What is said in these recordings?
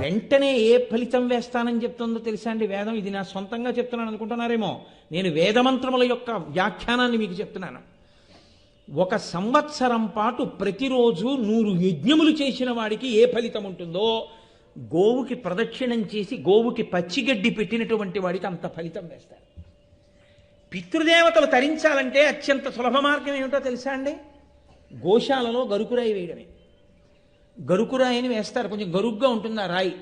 వెంటనే ఏ ఫలితం వేస్తానని చెప్తుందో తెలుసా అండి వేదం? ఇది నా సొంతంగా చెప్తున్నాను అనుకుంటున్నారేమో. నేను వేదమంత్రముల యొక్క వ్యాఖ్యానాన్ని మీకు చెప్తున్నాను. ఒక సంవత్సరం పాటు ప్రతిరోజు నూరు యజ్ఞములు చేసిన వాడికి ఏ ఫలితం ఉంటుందో గోవుకి ప్రదక్షిణం చేసి గోవుకి పచ్చిగడ్డి పెట్టినటువంటి వాడికి అంత ఫలితం వేస్తారు. పితృదేవతలు తరించాలంటే అత్యంత సులభ మార్గం ఏమిటో తెలుసా అండి? గోశాలలో గరుకురాయి వేయడమే. గరుకురాయిని వేస్తారు. కొంచెం గరుగ్గా ఉంటుంది ఆ రాయి.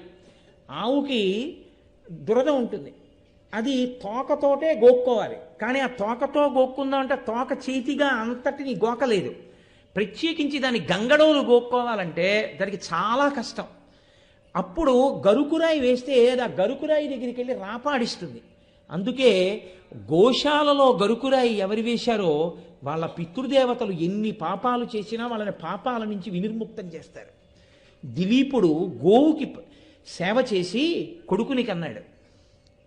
ఆవుకి దురద ఉంటుంది. అది తోకతోటే గోక్కోవాలి. కానీ ఆ తోకతో గోక్కుందాం అంటే తోక చేతిగా అంతటిని గోకలేదు. ప్రత్యేకించి దాని గంగడోలు గోక్కోవాలంటే దానికి చాలా కష్టం. అప్పుడు గరుకురాయి వేస్తే ఆ గరుకురాయి దగ్గరికి వెళ్ళి రాపాడిస్తుంది. అందుకే గోశాలలో గరుకురాయి ఎవరు వేశారో వాళ్ళ పితృదేవతలు ఎన్ని పాపాలు చేసినా వాళ్ళని పాపాల నుంచి వినిర్ముక్తం చేస్తారు. దిలీపుడు గోవుకి సేవ చేసి కొడుకుని కన్నాడు.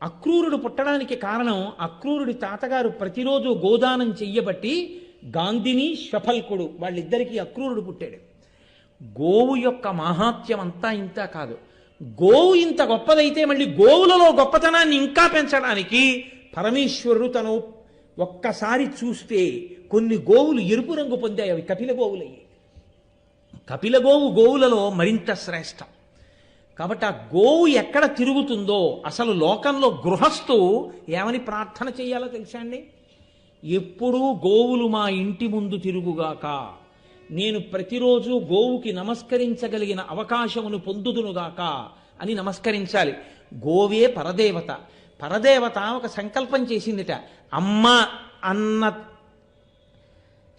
అక్రూరుడు పుట్టడానికి కారణం అక్రూరుడి తాతగారు ప్రతిరోజు గోదానం చెయ్యబట్టి గాంధిని శఫల్కుడు వాళ్ళిద్దరికీ అక్రూరుడు పుట్టాడు. గోవు యొక్క మహాత్యం అంతా ఇంత కాదు. గోవు ఇంత గొప్పదైతే మళ్ళీ గోవులలో గొప్పతనాన్ని ఇంకా పెంచడానికి పరమేశ్వరుడు తను ఒక్కసారి చూస్తే కొన్ని గోవులు ఎరుపు రంగు పొందాయి అవి కపిల గోవులయ్యి. కపిల గోవు గోవులలో మరింత శ్రేష్టం. కాబట్టి ఆ గోవు ఎక్కడ తిరుగుతుందో అసలు లోకంలో గృహస్థు ఏమని ప్రార్థన చేయాలో తెలుసా అండి? ఎప్పుడూ గోవులు మా ఇంటి ముందు తిరుగుగాక నేను ప్రతిరోజు గోవుకి నమస్కరించగలిగిన అవకాశమును పొందుదునుగాక అని నమస్కరించాలి. గోవే పరదేవత. పరదేవత ఒక సంకల్పం చేసిందిట. అమ్మ అన్న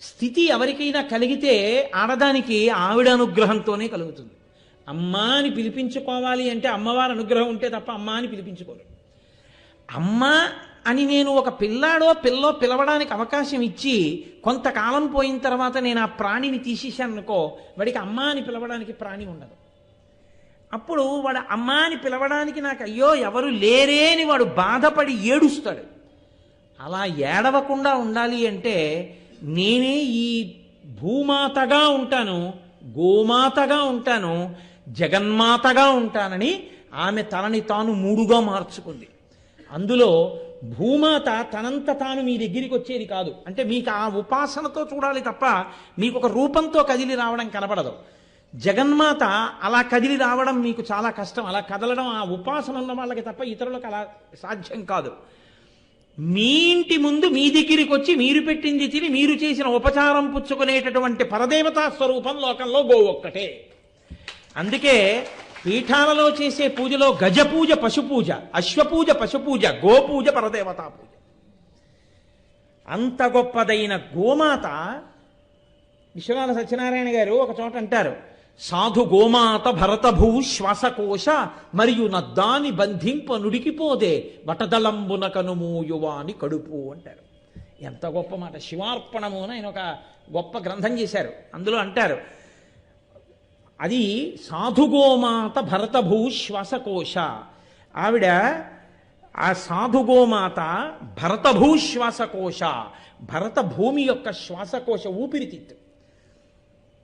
స్థితి ఎవరికైనా కలిగితే ఆడదానికి ఆవిడ అనుగ్రహంతోనే కలుగుతుంది. అమ్మాని పిలిపించుకోవాలి అంటే అమ్మవారి అనుగ్రహం ఉంటే తప్ప అమ్మ అని పిలిపించుకోరు. అమ్మ అని నేను ఒక పిల్లాడో పిల్లో పిలవడానికి అవకాశం ఇచ్చి కొంతకాలం పోయిన తర్వాత నేను ఆ ప్రాణిని తీసేశాను అనుకో వాడికి అమ్మ అని పిలవడానికి ప్రాణి ఉండదు. అప్పుడు వాడు అమ్మ అని పిలవడానికి నాకు అయ్యో ఎవరు లేరే అని వాడు బాధపడి ఏడుస్తాడు. అలా ఏడవకుండా ఉండాలి అంటే నేనే ఈ భూమాతగా ఉంటాను గోమాతగా ఉంటాను జగన్మాతగా ఉంటానని ఆమె తనని తాను మూడుగా మార్చుకుంది. అందులో భూమాత తనంత తాను మీ దగ్గరికి వచ్చేది కాదు. అంటే మీకు ఆ ఉపాసనతో చూడాలి తప్ప మీకు ఒక రూపంతో కదిలి రావడం కనపడదు. జగన్మాత అలా కదిలి రావడం మీకు చాలా కష్టం. అలా కదలడం ఆ ఉపాసన ఉన్న వాళ్ళకి తప్ప ఇతరులకు అలా సాధ్యం కాదు. మీ ఇంటి ముందు మీ దగ్గరికి వచ్చి మీరు పెట్టింది తిని మీరు చేసిన ఉపచారం పుచ్చుకునేటటువంటి పరదేవతా స్వరూపం లోకంలో గో ఒక్కటే. అందుకే పీఠాలలో చేసే పూజలో గజపూజ పశుపూజ అశ్వపూజ పశుపూజ గోపూజ పరదేవతా పూజ. అంత గొప్పదైన గోమాత విశ్వనాథ సత్యనారాయణ గారు ఒక చోట అంటారు సాధు గోమాత భరతభూ శ్వాసకోశ మరియు నద్దాని బంధింప నుడికిపోదే వటదలంబున కనుమూయువాని కడుపు అంటారు. ఎంత గొప్ప మాట. శివార్పణము అని ఆయన ఒక గొప్ప గ్రంథం చేశారు. అందులో అంటారు అది సాధుగోమాత భరతభూ శ్వాసకోశ. ఆవిడ ఆ సాధుగోమాత భరతభూ శ్వాసకోశ భరత భూమి యొక్క శ్వాసకోశ ఊపిరితిత్తు.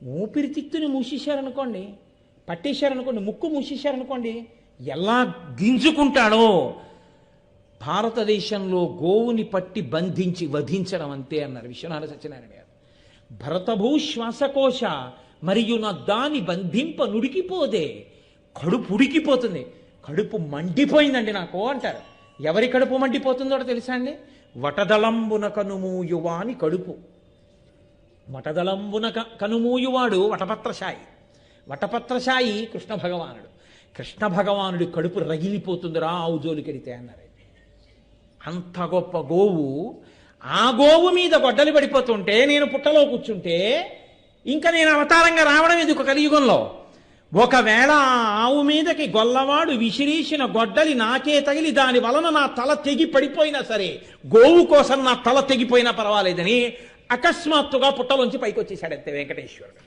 ఊపిరితిత్తుని మూసేశారనుకోండి పట్టేశారనుకోండి ముక్కు మూసేశారనుకోండి ఎలా గింజుకుంటాడో భారతదేశంలో గోవుని పట్టి బంధించి వధించడం అంతే అన్నారు విశ్వనాథ సత్యనారాయణ గారు. భరతభూ శ్వాసకోశ మరియు నా దాని బంధింప నుడికిపోదే కడుపు ఉడికిపోతుంది. కడుపు మండిపోయిందండి నాకు అంటారు. ఎవరి కడుపు మండిపోతుందో తెలుసా అండి? వటదళంబున కనుమూయువాని కడుపు. వటదళంబున క- కనుమూయువాడు వటపత్రశాయి. వటపత్రశాయి కృష్ణ భగవానుడు కృష్ణ భగవానుడి కడుపు రగిలిపోతుందిరా ఆవు జోలికెడితే అన్నారు అంత గొప్ప గోవు ఆ గోవు మీద గొడ్డలి పడిపోతుంటే నేను పుట్టలో కూర్చుంటే ఇంకా నేను అవతారంగా రావడం ఎందుకు కలియుగంలో? ఒకవేళ ఆ ఆవు మీదకి గొల్లవాడు విసిరీసిన గొడ్డలి నాకే తగిలి దాని వలన నా తల తెగి పడిపోయినా సరే గోవు కోసం నా తల తెగిపోయినా పర్వాలేదని అకస్మాత్తుగా పుట్టలోంచి పైకి వచ్చేసాడు అంతే వెంకటేశ్వరుడు.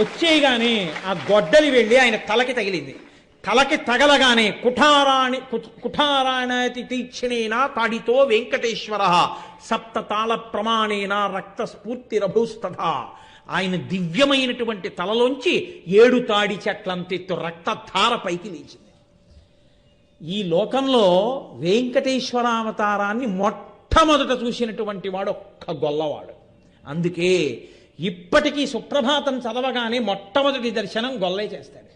వచ్చేయగానే ఆ గొడ్డలి వెళ్ళి ఆయన తలకి తగిలింది. తలకి తగలగానే కుఠారాణి కుఠారాణతి తీక్షణేన తాడితో వెంకటేశ్వర సప్త తాళ ప్రమాణేన రక్త స్ఫూర్తి రభూస్తథ. ఆయన దివ్యమైనటువంటి తలలోంచి ఏడు తాడి చెట్లంతెత్తు రక్తధార పైకి లేచింది. ఈ లోకంలో వెంకటేశ్వరావతారాన్ని మొట్టమొదట చూసినటువంటి వాడు ఒక్క గొల్లవాడు. అందుకే ఇప్పటికీ సుప్రభాతం చదవగానే మొట్టమొదటి దర్శనం గొల్లే చేస్తాడు.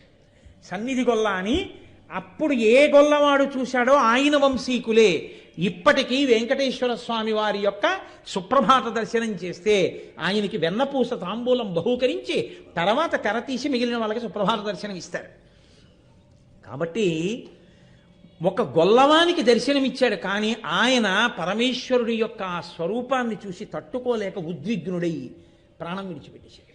సన్నిధి గొల్ల అని అప్పుడు ఏ గొల్లవాడు చూశాడో ఆయన వంశీకులే. ఇప్పటికీ వెంకటేశ్వర స్వామి వారి యొక్క సుప్రభాత దర్శనం చేస్తే ఆయనకి వెన్నపూస తాంబూలం బహూకరించి తర్వాత కరతీసి తీసి మిగిలిన వాళ్ళకి సుప్రభాత దర్శనం ఇస్తారు. కాబట్టి ఒక గొల్లవానికి దర్శనమిచ్చాడు కానీ ఆయన పరమేశ్వరుడి యొక్క ఆ స్వరూపాన్ని చూసి తట్టుకోలేక ఉద్విగ్నుడై ప్రాణం విడిచిపెట్టేశాడు.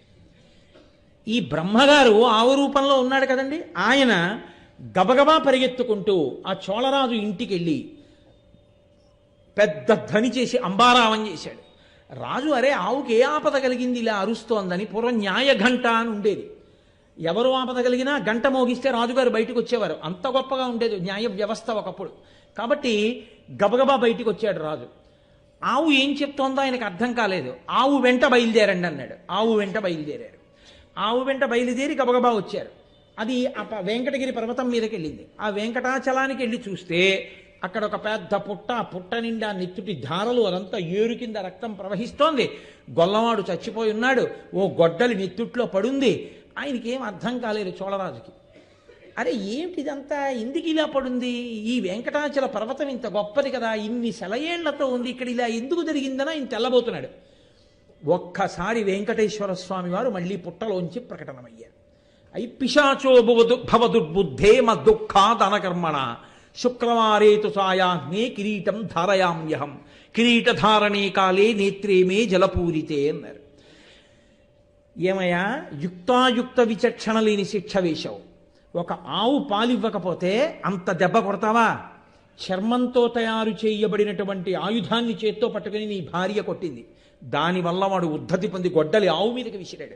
ఈ బ్రహ్మగారు ఆవు రూపంలో ఉన్నాడు కదండి. ఆయన గబగబా పరిగెత్తుకుంటూ ఆ చోళరాజు ఇంటికి వెళ్ళి పెద్ద ధ్వని చేసి అంబారావం చేశాడు. రాజు అరే ఆవుకి ఏ ఆపద కలిగింది? ఇలా అరుస్తోందని పూర్వం న్యాయ ఘంట అని ఉండేది. ఎవరు ఆపద కలిగినా గంట మోగిస్తే రాజుగారు బయటకు వచ్చేవారు. అంత గొప్పగా ఉండేది న్యాయ వ్యవస్థ ఒకప్పుడు. కాబట్టి గబగబా బయటికి వచ్చాడు రాజు. ఆవు ఏం చెప్తోందో ఆయనకు అర్థం కాలేదు. ఆవు వెంట బయలుదేరండి అన్నాడు. ఆవు వెంట బయలుదేరారు. ఆవు వెంట బయలుదేరి గబగబా వచ్చారు. అది ఆ వెంకటగిరి పర్వతం మీదకి వెళ్ళింది. ఆ వెంకటాచలానికి వెళ్ళి చూస్తే అక్కడ ఒక పెద్ద పుట్ట పుట్ట నిండా నెత్తుటి ధారలు అదంతా ఏరు కింద రక్తం ప్రవహిస్తోంది. గొల్లవాడు చచ్చిపోయి ఉన్నాడు. ఓ గొడ్డలి నెత్తుట్లో పడుంది. ఆయనకి ఏం అర్థం కాలేదు చోళరాజుకి. అరే ఏమిటి ఇదంతా ఎందుకు ఇలా పడుంది? ఈ వెంకటాచల పర్వతం ఇంత గొప్పది కదా ఇన్ని సెలయేళ్ళతో ఉంది ఇక్కడ ఇలా ఎందుకు జరిగిందని ఆయన తెల్లబోతున్నాడు. ఒక్కసారి వెంకటేశ్వర స్వామి వారు మళ్ళీ పుట్టలోంచి ప్రకటనమయ్యారు. అయి పిశాచో భవదుర్బుద్ధే మ దుఃఖాదనకర్మణ శుక్రవారేతు సాయాహ్నే కిరీటం ధారయామ్యహం. కిరీటధారణే కాలే నేత్రేమే జలపూరితే అన్నారు. ఏమయ్యా? యుక్తాయుక్త విచక్షణ లేని శిక్ష వేశావు. ఒక ఆవు పాలివ్వకపోతే అంత దెబ్బ కొడతావా? చర్మంతో తయారు చేయబడినటువంటి ఆయుధాన్ని చేత్తో పట్టుకుని నీ భార్య కొట్టింది. దానివల్ల వాడు ఉద్ధతి పొంది గొడ్డలి ఆవు మీదకి విసిరాడు.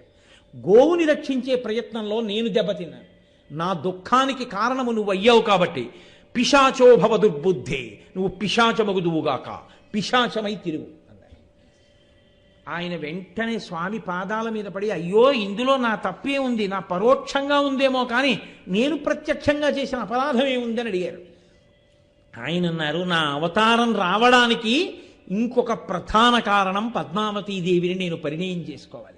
గోవుని రక్షించే ప్రయత్నంలో నేను దెబ్బతిన్నాను నా దుఃఖానికి కారణము నువ్వు అయ్యావు కాబట్టి పిశాచోభవ దుర్బుద్ధి నువ్వు పిశాచమగుదువుగాక. పిశాచమై తిరుగు. ఆయన వెంటనే స్వామి పాదాల మీద పడి అయ్యో ఇందులో నా తప్పే ఉంది నా పరోక్షంగా ఉందేమో కానీ నేను ప్రత్యక్షంగా చేసిన అపరాధం ఏముందని అడిగారు. ఆయన అన్నారు నా అవతారం రావడానికి ఇంకొక ప్రధాన కారణం పద్మావతీదేవిని నేను పరిణయం చేసుకోవాలి.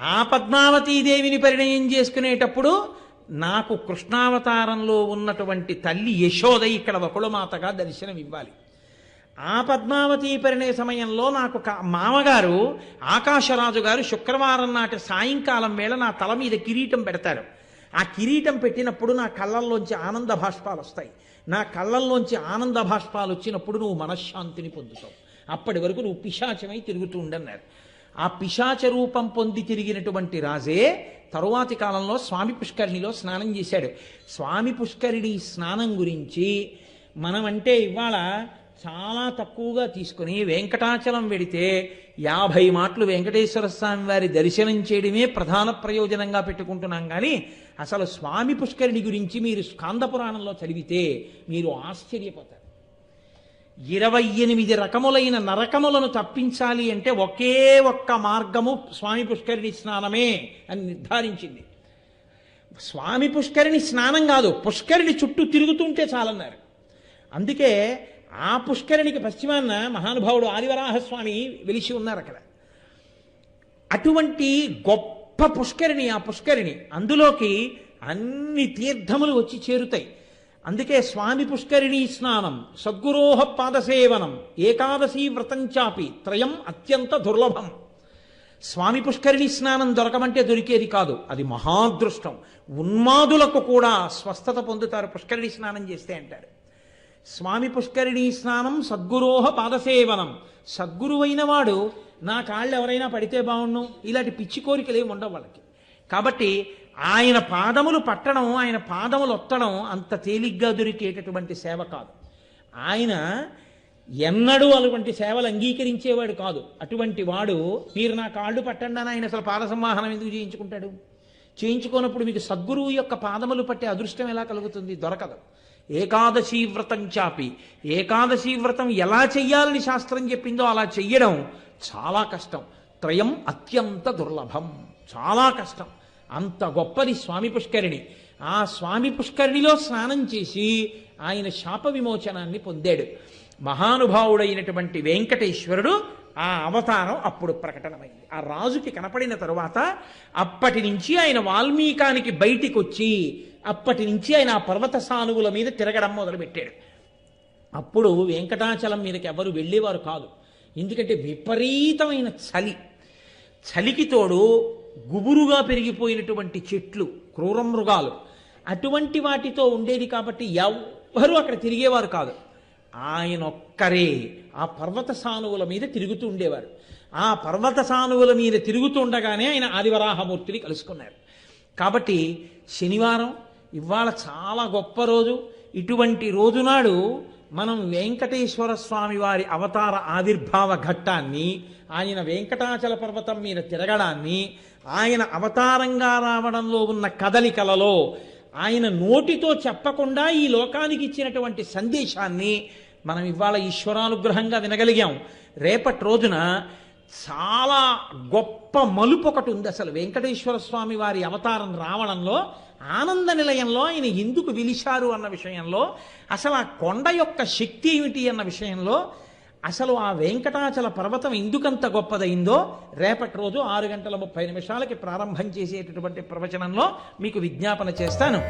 ఆ పద్మావతీదేవిని పరిణయం చేసుకునేటప్పుడు నాకు కృష్ణావతారంలో ఉన్నటువంటి తల్లి యశోద ఇక్కడ వకుళమాతగా దర్శనం ఇవ్వాలి ఆ పద్మావతి పరిణయ సమయంలో నాకు మామగారు ఆకాశరాజు గారు శుక్రవారం నాటి సాయంకాలం వేళ నా తల మీద కిరీటం పెడతారు. ఆ కిరీటం పెట్టినప్పుడు నా కళ్ళల్లోంచి ఆనంద భాష్పాలు వస్తాయి. నా కళ్ళల్లోంచి ఆనంద భాష్పాలు వచ్చినప్పుడు నువ్వు మనశ్శాంతిని పొందుతావు. అప్పటి వరకు నువ్వు పిశాచమై తిరుగుతూ ఉండన్నారు. ఆ పిశాచ రూపం పొంది తిరిగినటువంటి రాజే తరువాతి కాలంలో స్వామి పుష్కరిణిలో స్నానం చేశాడు. స్వామి పుష్కరిణి స్నానం గురించి మనం అంటే ఇవాళ చాలా తక్కువగా తీసుకుని వెంకటాచలం వెడితే యాభై మాటలు వెంకటేశ్వర స్వామి వారి దర్శనం చేయడమే ప్రధాన ప్రయోజనంగా పెట్టుకుంటున్నాం కానీ అసలు స్వామి పుష్కరిణి గురించి మీరు స్కాంద పురాణంలో చదివితే మీరు ఆశ్చర్యపోతారు. ఇరవై ఎనిమిది రకములైన నరకములను తప్పించాలి అంటే ఒకే ఒక్క మార్గము స్వామి పుష్కరిణి స్నానమే అని నిర్ధారించింది. స్వామి పుష్కరిణి స్నానం కాదు పుష్కరిణి చుట్టూ తిరుగుతుంటే చాలన్నారు. అందుకే ఆ పుష్కరిణికి పశ్చిమాన్న మహానుభావుడు ఆదివరాహస్వామి వెలిసి ఉన్నారు అక్కడ. అటువంటి గొప్ప పుష్కరిణి ఆ పుష్కరిణి అందులోకి అన్ని తీర్థములు వచ్చి చేరుతాయి. అందుకే స్వామి పుష్కరిణీ స్నానం సద్గురోహ పాదసేవనం ఏకాదశి వ్రతం చాపి త్రయం అత్యంత దుర్లభం. స్వామి పుష్కరిణి స్నానం దొరకమంటే దొరికేది కాదు అది మహాదృష్టం. ఉన్మాదులకు కూడా స్వస్థత పొందుతారు పుష్కరిణి స్నానం చేస్తే అంటారు. స్వామి పుష్కరిణీ స్నానం సద్గురోహ పాదసేవనం. సద్గురువైన వాడు నా కాళ్ళు ఎవరైనా పడితే బాగుండు ఇలాంటి పిచ్చి కోరికలు ఏమి ఉండవు వాళ్ళకి. కాబట్టి ఆయన పాదములు పట్టడం ఆయన పాదములు ఒత్తడం అంత తేలిగ్గా దొరికేటటువంటి సేవ కాదు. ఆయన ఎన్నడూ అటువంటి సేవలు అంగీకరించేవాడు కాదు. అటువంటి వాడు మీరు నా కాళ్ళు పట్టండి అని ఆయన అసలు పాద సంవాహనం ఎందుకు చేయించుకుంటాడు? చేయించుకోనప్పుడు మీకు సద్గురువు యొక్క పాదములు పట్టే అదృష్టం ఎలా కలుగుతుంది? దొరకదు. ఏకాదశి వ్రతం చాపి ఏకాదశి వ్రతం ఎలా చెయ్యాలని శాస్త్రం చెప్పిందో అలా చెయ్యడం చాలా కష్టం. త్రయం అత్యంత దుర్లభం. చాలా కష్టం. అంత గొప్పది స్వామి పుష్కరిణి. ఆ స్వామి పుష్కరిణిలో స్నానం చేసి ఆయన శాప విమోచనాన్ని పొందాడు. మహానుభావుడైనటువంటి వెంకటేశ్వరుడు ఆ అవతారం అప్పుడు ప్రకటనమైంది. ఆ రాజుకి కనపడిన తరువాత అప్పటి నుంచి ఆయన వాల్మీకానికి బయటికి వచ్చి అప్పటి నుంచి ఆయన ఆ పర్వత సానువుల మీద తిరగడం మొదలుపెట్టాడు. అప్పుడు వెంకటాచలం మీదకి ఎవరు వెళ్ళేవారు కాదు. ఎందుకంటే విపరీతమైన చలి. చలికి తోడు గుబురుగా పెరిగిపోయినటువంటి చెట్లు క్రూర మృగాలు. అటువంటి వాటితో ఉండేది కాబట్టి ఎవ్వరూ అక్కడ తిరిగేవారు కాదు. ఆయన ఒక్కరే ఆ పర్వత సానువుల మీద తిరుగుతూ ఉండేవారు. ఆ పర్వత సానువుల మీద తిరుగుతూ ఉండగానే ఆయన ఆదివరాహమూర్తిని కలుసుకున్నారు. కాబట్టి శనివారం ఇవాళ చాలా గొప్ప రోజు. ఇటువంటి రోజునాడు మనం వెంకటేశ్వర స్వామి వారి అవతార ఆవిర్భావ ఘట్టాన్ని ఆయన వెంకటాచల పర్వతం మీద తిరగడాన్ని ఆయన అవతారంగా రావడంలో ఉన్న కదలికలలో ఆయన నోటితో చెప్పకుండా ఈ లోకానికి ఇచ్చినటువంటి సందేశాన్ని మనం ఇవాళ ఈశ్వరానుగ్రహంగా వినగలిగాం. రేపటి రోజున చాలా గొప్ప మలుపు ఒకటి ఉంది అసలు. వెంకటేశ్వర స్వామి వారి అవతారం రావడంలో ఆనంద నిలయంలో ఆయన ఎందుకు విలిశారు అన్న విషయంలో అసలు ఆ కొండ యొక్క శక్తి ఏమిటి అన్న విషయంలో అసలు ఆ వెంకటాచల పర్వతం ఎందుకంత గొప్పదైందో రేపటి రోజు ఆరు గంటల ముప్పై నిమిషాలకి ప్రారంభం చేసేటటువంటి ప్రవచనంలో మీకు విజ్ఞాపన చేస్తాను.